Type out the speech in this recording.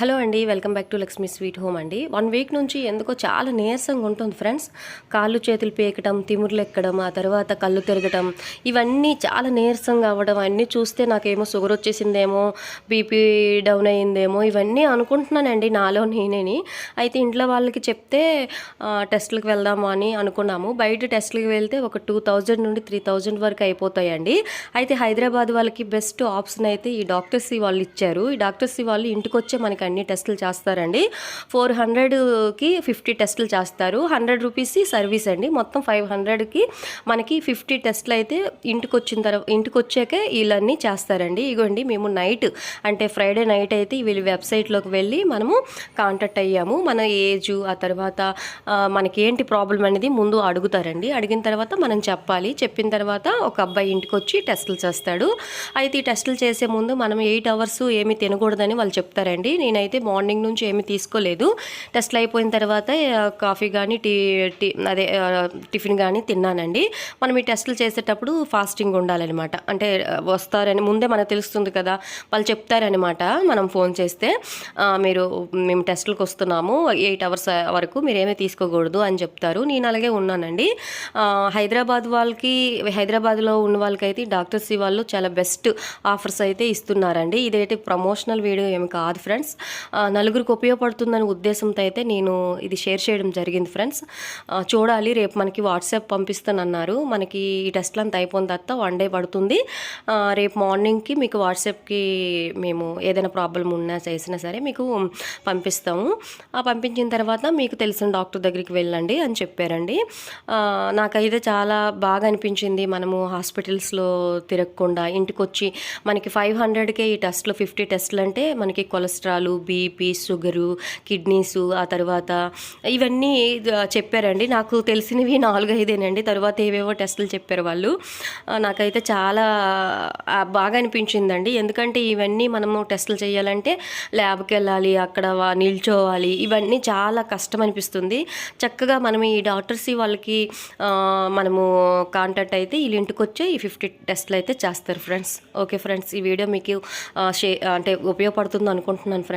Hello అండి welcome back to Lakshmi sweet home అండి. One week నుంచి ఎందుకో చాలా నీరసంగా ఉంటుంది ఫ్రెండ్స్. కాళ్ళు చేతులు పీకటం తిమురులు ఎక్కడం ఆ తర్వాత కళ్ళు తిరగటం ఇవన్నీ చాలా నీరసంగా అవ్వడం అన్నీ చూస్తే నాకేమో షుగర్ వచ్చేసిందేమో బీపీ డౌన్ అయ్యిందేమో ఇవన్నీ అనుకుంటున్నానండి నాలో నేనేని. అయితే ఇంట్లో వాళ్ళకి చెప్తే టెస్టులకు వెళ్దాము అని అనుకున్నాము. బయట టెస్టులకు వెళ్తే ఒక టూ థౌజండ్ నుండి త్రీ థౌజండ్ వరకు అయిపోతాయండి. అయితే హైదరాబాద్ వాళ్ళకి బెస్ట్ ఆప్షన్ అయితే ఈ డాక్టర్స్ వాళ్ళు ఇచ్చారు. ఈ డాక్టర్స్ వాళ్ళు ఇంటికి వచ్చే మనకి అన్ని టెస్టులు చేస్తారండి. ఫోర్ హండ్రెడ్కి ఫిఫ్టీ టెస్టులు చేస్తారు. హండ్రెడ్ రూపీస్ సర్వీస్ అండి. మొత్తం ఫైవ్ హండ్రెడ్కి మనకి ఫిఫ్టీ టెస్టులు అయితే ఇంటికి వచ్చిన తర్వాత ఇంటికి వచ్చాకే వీళ్ళన్నీ చేస్తారండి. ఇగోండి మేము నైట్ అంటే ఫ్రైడే నైట్ అయితే వీళ్ళ వెబ్సైట్లోకి వెళ్ళి మనము కాంటాక్ట్ అయ్యాము. మన ఏజు ఆ తర్వాత మనకి ఏంటి ప్రాబ్లం అనేది ముందు అడుగుతారండి. అడిగిన తర్వాత మనం చెప్పాలి. చెప్పిన తర్వాత ఒక అబ్బాయి ఇంటికి వచ్చి టెస్టులు చేస్తాడు. అయితే ఈ టెస్టులు చేసే ముందు మనం ఎయిట్ అవర్స్ ఏమి తినకూడదని వాళ్ళు చెప్తారండి. నేను నేనైతే మార్నింగ్ నుంచి ఏమీ తీసుకోలేదు. టెస్ట్లు అయిపోయిన తర్వాత కాఫీ కానీ టీ టీ అదే టిఫిన్ కానీ తిన్నానండి. మనం ఈ టెస్టులు చేసేటప్పుడు ఫాస్టింగ్ ఉండాలన్నమాట. అంటే వస్తారని ముందే మనకు తెలుస్తుంది కదా వాళ్ళు చెప్తారనమాట మనం ఫోన్ చేస్తే మీరు మేము టెస్టులకు వస్తున్నాము ఎయిట్ అవర్స్ వరకు మీరేమీ తీసుకోకూడదు అని చెప్తారు. నేను అలాగే ఉన్నానండి. హైదరాబాద్ వాళ్ళకి హైదరాబాద్లో ఉన్న వాళ్ళకైతే డాక్టర్స్ వాళ్ళు చాలా బెస్ట్ ఆఫర్స్ అయితే ఇస్తున్నారండి. ఇదైతే ప్రమోషనల్ వీడియో ఏమి కాదు ఫ్రెండ్స్. నలుగురికి ఉపయోగపడుతుందనే ఉద్దేశంతో అయితే నేను ఇది షేర్ చేయడం జరిగింది ఫ్రెండ్స్. చూడాలి రేపు మనకి వాట్సాప్ పంపిస్తానన్నారు. మనకి ఈ టెస్ట్లు అంతా అయిపోయిన తర్వాత వన్ డే పడుతుంది. రేపు మార్నింగ్కి మీకు వాట్సాప్కి మేము ఏదైనా ప్రాబ్లం ఉన్నా చేసినా సరే మీకు పంపిస్తాము. ఆ పంపించిన తర్వాత మీకు తెలిసిన డాక్టర్ దగ్గరికి వెళ్ళండి అని చెప్పారండి. నాకైతే చాలా బాగా అనిపించింది. మనము హాస్పిటల్స్లో తిరగకుండా ఇంటికి వచ్చి మనకి ఫైవ్ హండ్రెడ్కే ఈ టెస్ట్లు ఫిఫ్టీ టెస్ట్లు అంటే మనకి కొలెస్ట్రాల్ బీపీ షుగరు కిడ్నీస్ ఆ తర్వాత ఇవన్నీ చెప్పారండి. నాకు తెలిసినవి నాలుగు ఐదేనండి తర్వాత ఏవేవో టెస్టులు చెప్పారు వాళ్ళు. నాకైతే చాలా బాగా అనిపించిందండి. ఎందుకంటే ఇవన్నీ మనము టెస్టులు చేయాలంటే ల్యాబ్కి వెళ్ళాలి అక్కడ వా- నిల్చోవాలి. ఇవన్నీ చాలా కష్టం అనిపిస్తుంది. చక్కగా మనం ఈ డాక్టర్స్ వాళ్ళకి మనము కాంటాక్ట్ అయితే వీళ్ళ ఇంటికి వచ్చి ఈ ఫిఫ్టీ టెస్ట్లు అయితే చేస్తారు ఫ్రెండ్స్. ఓకే ఫ్రెండ్స్ ఈ వీడియో మీకు షే అంటే ఉపయోగపడుతుంది అనుకుంటున్నాను ఫ్రెండ్స్.